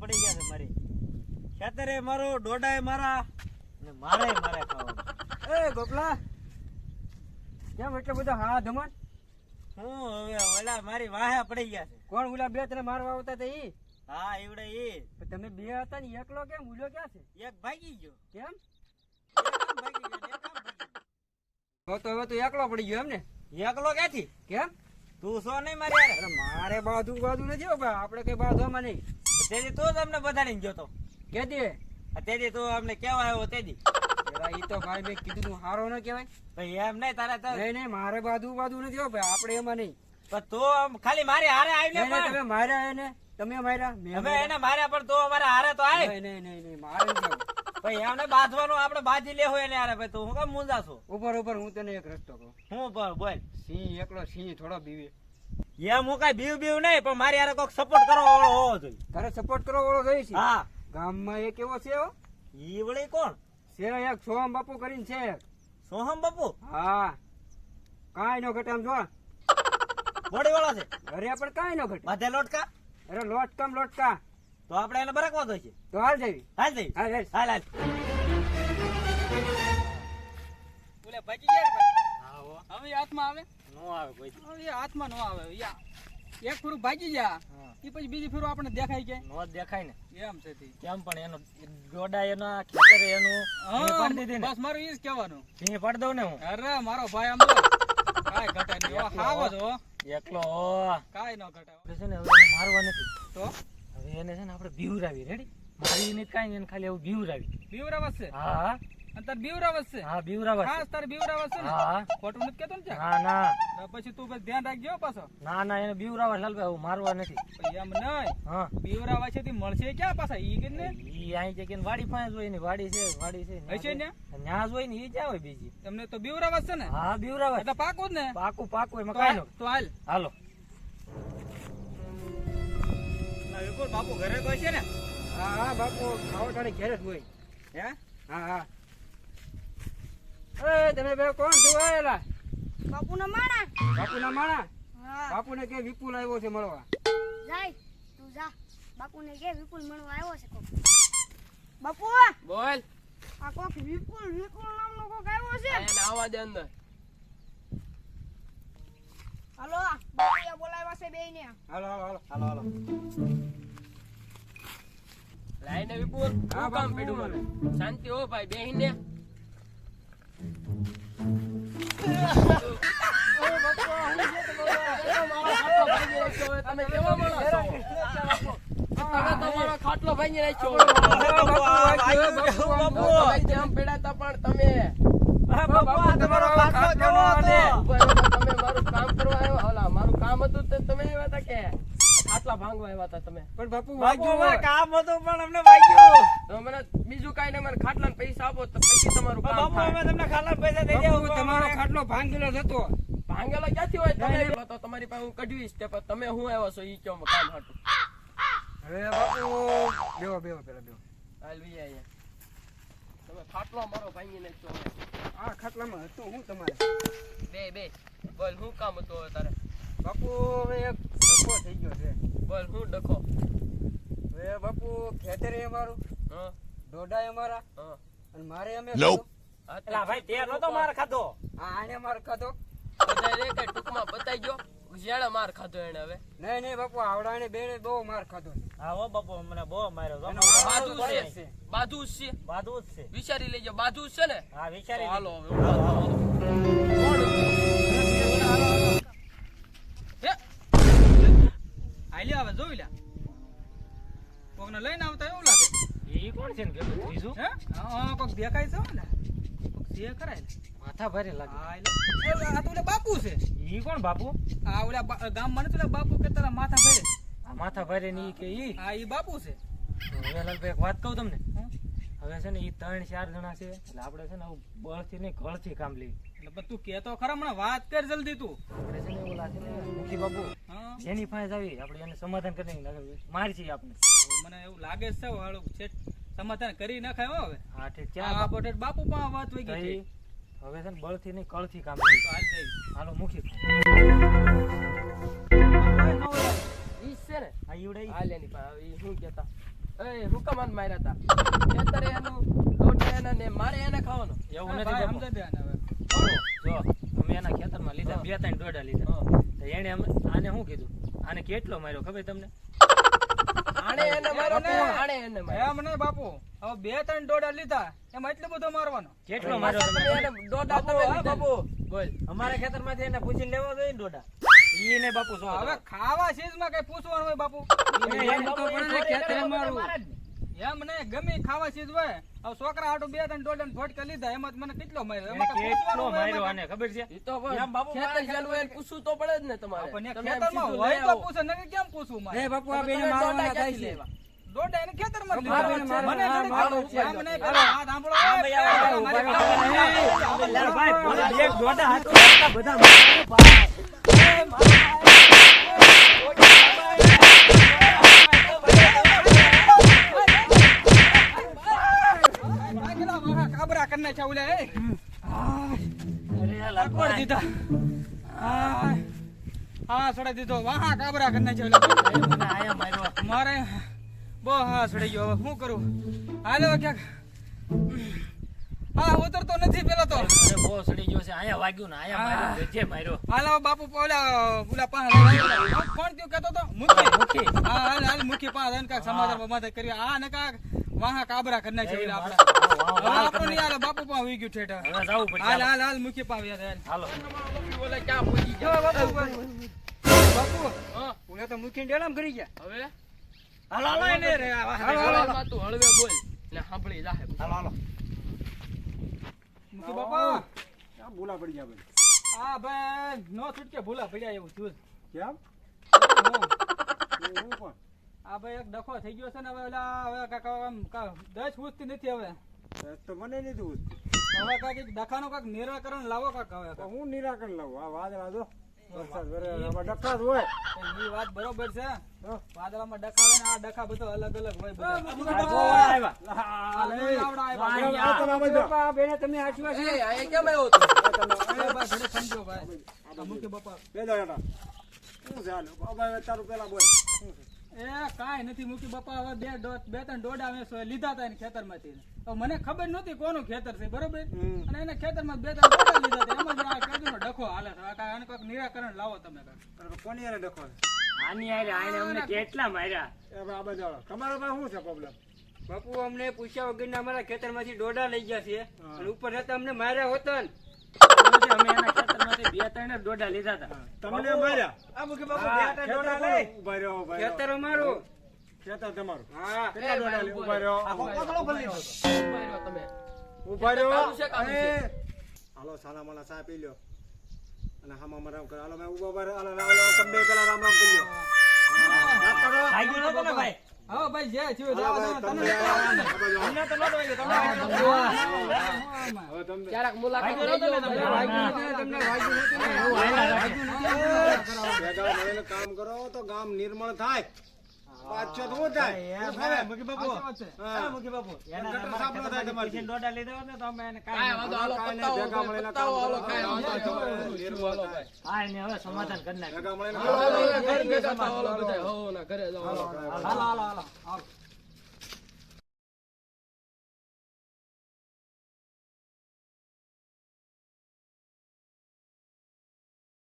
પડી ગયા છે મારી ખેતરે મારું ડોડાય મારા ને મારે મારે ખાવાનું એ ગોપલા કેમ એટલો બધો હા હવે ઓલા મારી વાહે પડી ગયા છે કોણ ઓલા બે તને મારવા આવતા હતા ઈ. હા એવડે ઈ તમે બે હતા ને એકલો કેમ ઉલ્યો ક્યાં છે? એક ભાગી ગયો. કેમ? તો હવે તો એકલો પડી ગયો એમ ને? એકલો ક્યાંથી? કેમ? તું સો નહીં મારે અરે મારે બાધું બાધું નથી ભાઈ. આપણે કઈ બાંધવામાં નહીં. તેથી તું જ અમને બધાડીને ગયો તો. કે દે તેથી તું અમને કેવા આવ્યો તેથી ઈ તો ભાઈ મેં કીધું તું હારો ન કહેવાય. ભાઈ એમ નહીં તારે તો નહીં નહીં મારે બાધું બાધું નથી ભાઈ. આપણે એમાં નહીં. પણ તો ખાલી મારી હારે આવીને તમે માર્યા એને. તમે માર્યા. હવે એને માર્યા પણ તો અમારે હારે તો આય. નહીં નહીં નહીં મારે. ભાઈ એમને બાંધવાનો આપણે બાંધી લે એને યાર ભાઈ તું હું કેમ છું ઉપર ઉપર હું તને એક રસ્તો કહું. હું ઉપર બોલ. સિંહ એકલો સિંહ થોડો બીવે. એમ હું કઈ બીવ બીવ નહીં પણ મારી યાર કોઈક સપોર્ટ કરવા વાળો હોવો જોઈએ. તારે સપોર્ટ કરો ઓળો જોઈએ છે? હા. ગામમાં એક એવો છે. ઈ વળી કોણ? છે એક સોહમ બાપુ કરીને છે સોહમ બાપુ? હા. કાંઈ નો ઘટે આમ જો. બોડી વાળો છે? ઘરે પણ કાંઈ નો ઘટે બધે લોટકા? અરે લોટકામ લોટકા. તો આપણે એને બરકવા દો છે. તો હાલ જઈ હાલ જઈ હાલ હાલ. હાલ હાલ. બોલે ભાગી ગયા ભાઈ? હા હવે હાથમાં આવે? નો આવે કોઈ. હવે એ હાથમાં નો આવે. યા એક ફેરું ભાગી જા એ પછી બીજી ફેરું આપણે દેખાય કે? નો દેખાય ને. એમ છે તે. કેમ પણ એનો ગોડા એનો ખેતર એનો હા, પાડી દીધી ને. બસ મારું ઈ જ કહેવાનું. સિંહ પાડી દઉં ને હું. અરે મારો ભાઈ આમ કાઈ ઘટે નહીં. હો, હાવ એકલો કાઈ કાંઈ ન ઘટે છે ને હવે મારવા નથી. તો? હવે એને છે ને આપણે બીવરાવી રેડી મારી નહીં કાઈ એને ખાલી એવું બીવરાવી. બીવરાવત છે? હા. અને તાર બીવરાવત છે? હા બીવરાવા હા તાર બીવરાવત છે હા. ખોટું નથી કેતો ને હા ના ના. પછી તું બસ ધ્યાન રાખજો પાછો. ના ના એને બીવરાવા લાલ ભાઈ મારવા નથી. એમ નહીં. હા. બીવરાવા છે તે મળશે ક્યાં પાછા? ઈ કે ને? ઈ અહીં છે કે વાડી પાસે જોઈ ને વાડી છે વાડી છે હશે ને? ન્યા? જોઈ ને ઈ ક્યાં હોય બીજી. તમને તો બીવરાવત છે ને? હા બીવરાવા એટલે પાકું જ ને? પાકું પાકું એમાં કઈ નો તો હાલ. હાલો. વિપુલ બાપુ ઘરે તો છે ને? હા હા બાપુ ખાવો તારે ઘેર જ હોય. હે? હા હા. એ તમે બે કોણ છો આયેલા બાપુના માણા. બાપુના માણા? હા. બાપુને કે વિપુલ આવ્યો છે મળવા? જાય તું જા. બાપુને કે વિપુલ મળવા આવ્યો છે કોક? બાપુ! બોલ. આ કોક વિપુલ વિપુલ નામનો કોક આવ્યો છે? આવા દે અંદર. હાલો. છે બેયને. હાલો હાલો હાલો. હાલો હાલો. લાઈને વિપુલ હા, કામ પડ્યું મને? શાંતિ હો ભાઈ બેહીને. તમે કેવા માણસ છો? તમે તો મારો ખાટલો ભાંગી નાખ્યો તમે. જેમ પડ્યા પણ તમે તમારો ખાટલો કેવો હતો? ઊભા રહો, તમે મારું કામ કરવા આવ્યા ઓલા મારું કામ હતું તે તમે આવ્યા હતા કે ખાટલા આવ્યા હતા તમે. પણ બાપુ બાપુ અમારે કામ હતું પણ અમને વાગ્યું. તો મને બીજું કાઈ મને ખાટલા પૈસા આપો તો પછી તમારું કામ બાપુ અમે તમને ખાલા પૈસા દઈ બાપુ તમારો ખાટલો ભાંગેલો હતો. ભાંગેલો ક્યાંથી હોય? તમે તો તમારી પાસે હું તમે હું આવ્યો છો? ઈ કયો કામ હતું. બાપુ બેવો બેવો પેલા બેવો હાલ વી તમે ખાટલો મારો ભાંગી નાખ્યો. આ ખાટલામાં હતું હું તમારે? બે બે. બોલ હું કામ હતું તારે? બાપુ હવે એક ધક્કો થઈ છે હું ડખો? એ બાપુ ખેતરે અમારું. હા. દોડાય અમારા. હા. અને મારે અમે ખાધો. એલા ભાઈ તે નતો માર ખાધો. હા આને માર ખાધો. એટલે રે કે ટૂંકમાં બતાઈ ગયો જેણે માર ખાધો એને હવે. નહીં નહીં બાપુ આવડાને બેને બહુ માર ખાધો હા હો બાપુ મને બહુ માર્યો. બાજુ છે. બાજુ છે. બાદુ જ છે. વિચારી લેજો બાજુ છે ને? હા વિચારી હાલો. હવે હાલો, હાલો. કોણ હતું? હે આલ્યા હવે જોઈ લ્યા કોકને લઈને આવતા એવું લાગે. એ કોણ છે ને કે ત્રીજું હે? હા કોક દેખાય છે ને. કોક છે કરાય માથા ભારે લાગે. આ એટલે- આ તો બાપુ છે. ઈ કોણ બાપુ? આ ઓલા બા- ગામમાં નથી બાપુ કે તારા માથા આ માથા ભારે ની કે ઈ? આ ઈ બાપુ છે. હવે લાલભાઈ એક વાત કહું તમને. હવે છે ને ઈ ત્રણ ચાર જણા છે એટલે આપણે છે ને બળથી નહીં કળથી કામ લઈએ. એટલે તું કેતો ખરા મને વાત કર જલ્દી તું. આપણે છે ને ઓલા છે ને મુખી બાબુ જેની પાસે આવી. આપણે એને સમાધાન કરી મારી છીએ આપણે મને એવું લાગે છે વાળો છે સમાધાન કરી નાખાય હવે. હા ઠીક. છે આ બાપુ પણ વાત વઈ ગઈ હવે છે ને બળથી નહીં કળથી કામ હાલ મૂકી ઈ છે ને. આ ઈવડે હાલ લેની પાસે ઈ શું કહેતા? એ હુકમાન માર્યા તા? ખેતરે એનું દોઢ એના ને મારે એને ખાવાનો. એવું નથી દે હવે. જો અમે એના ખેતરમાં લીધા બે ત્રણ દોડા લીધા. એને આને શું કીધું? આને કેટલો માર્યો ખબર તમને? આણે એને માર્યો ને આણે એને માર્યો. એમ નહીં બાપુ. હવે બે ત્રણ ડોડા લીધા. એમાં એટલું બધું મારવાનો. કેટલો માર્યો તમે? તમે તમે લીધા. બોલ. અમારા ખેતરમાંથી એને પૂછીને લેવો જોઈએ ને દોડા. ઈ બાપુ શું હવે ખાવા ચીજમાં કઈ પૂછવાનું હોય બાપુ? એને તો પણ મારવું. એમ નહીં ગમે ખાવા ચીજ હોય હવે છોકરા હાટુ બે ત્રણ દોડા ફોટકા લીધા એમાં મને કેટલો માર્યો એમાં કેટલો માર્યો આને ખબર છે ઈ તો એમ બાપુ ખેતર મારા હોય પૂછવું તો પડે જ ને તમારે ખેતરમાં હોય તો પૂછે નકર કેમ પૂછવું મારે એ બાપુ આ બેને મારવાના થાય છે? દોડા એને મને. આમ નહીં પેલા ભાઈ, એક હાથો બધા મારો ભાઈ. આ કેટલા વાહા ઓલા, એ. અરે લાકડ દીધા. હા સડાઈ દીધો. વાહ કાબરા કરી નાખ્યા મારે બહુ હા સડી ગયો. હવે શું કરું? હાલો કે ક્યાંક? હા ઉતરતો નથી પેલો તો. અરે બહુ સડી ગયો છે. આયા વાગ્યું ને આયા માર્યો જે માર્યો. હાલો બાપુ પોલા ઓલા પાહ કોણ થયું કેતો તો? મુખી. મુખી. હા હાલ હાલ મુખી પાહ એને કા સમાધાન બમાધાન કર્યું. આ ને વાહા કાબરા કરી નાખ્યા ઓલા આપણા. હવે નહીં હાલે બાપુ પણ હોઈ ગયું ઠેઠા. હવે જાવું પડશે હાલ હાલો. હાલ હાલ મુખી પાસે હાલ હાલો. બોલે ક્યાં પહોંચી ગયા બાપુ. બાપુ હા, ઓલા તો મુખી ડેલામ કરી ગયા. હવે? હાલ હાલ એને રે હાલ હાલો. તું હળવે બોલ ને સાંભળી જાહે હાલ હાલ. મુખી બાપા. આ ભૂલા પડી ગયા ભાઈ? આ ભાઈ નો છૂટકે ભૂલા પડ્યા એવું થયું કેમ? હું. હું પણ આ ભાઈ એક ડખો થઈ ગયો છે ને હવે ઓલા હવે કાકા દસ પૂછતી નથી હવે. તો મને લીધું હવે કાંઈક ડખાનું કાંઈક નિરાકરણ લાવો કાંક હવે હું નિરાકરણ લાવું? આ વાદળા જો. વરસાદ વરે ડખા હોય. એ વાત બરોબર છે. વાદળામાં ડખા હોય ને આ ડખા બધો અલગ અલગ હોય બેને તમે આશીર્વાદ છે. કેમ આવ્યો ભાઈ ઘરે સમજો ભાઈ. આ બાપા. બે દાડા. શું છે બાબા તારું પેલા બોલ. એ કાંઈ નથી મૂકી બાપા હવે બે બે ત્રણ દોડા મેં લીધા હતા એને ખેતરમાંથી. હવે મને ખબર નતી કોનું ખેતર છે બરોબર? અને એના ખેતરમાં બે ત્રણ દોડા લીધા હતા એમાં જ આ કેદુનો ડખો હાલે છે. કાંઈ આને કોઈક નિરાકરણ લાવો તમે કાંઈક. કોની હારે ડખો? આની હારે આને અમને કેટલા માર્યા? એ હવે આ બાજુ પાસે શું છે પ્રોબ્લેમ બાપુ અમને પૂછ્યા વગરના અમારા ખેતરમાંથી ડોડા લઈ ગયા છે અને ઉપર હતા અમને માર્યા હોતા ને. અમે એના બે ત્રણ જ લીધા હતા. તમને માર્યા? આ મુખી બાપુ બે ત્રણ ડોડા લઈ. ઊભા રહ્યો, ઊભા રહ્યો. ખેતર અમારું. ખેતર તમારું. હા. કેટલા ઊભા રહ્યો? તમે. ઊભા રહ્યો. હાલો સાલા માલા ચા પી લ્યો. અને હામા રામ કરો. હાલો મેં ઊભા ઊભા. હાલો હાલો, હાલો, તમે પેલા રામ રામ કરી લ્યો. કરો. ભાઈ? હા ભાઈ જે થયું જવા દો, તમે. અમને તો નતો તમે- હવે તમે ક્યારેક મુલાકાત કરો તમે તમને તમને વાગ્યું નથી ને? એવું વાગ્યું નથી, આપણે ભેગા મળીને કામ કરો તો ગામ નિર્મળ થાય. પાછો તો શું થાય થાય? મુખી બાપુ. હા. હા, બાપુ ગટર સાફ ન થાય ખેતરમાંથી દોડા લીધા હોત ને તો અમે એને કાંઈ કાંઈ વાંધો, હાલો, કાંઈ ભેગા મળીને કામ હાલો, કરો. વાંધો હા, થાય. હા એને હવે સમાધાન કરી નાખ્યું ભેગા મળીને હાલો. હાલો, ઘરે ભેગા થાઓ, હાલો, બધા. હો, ના, ઘરે જાઓ, હાલો. હાલો હાલો હાલો હાલો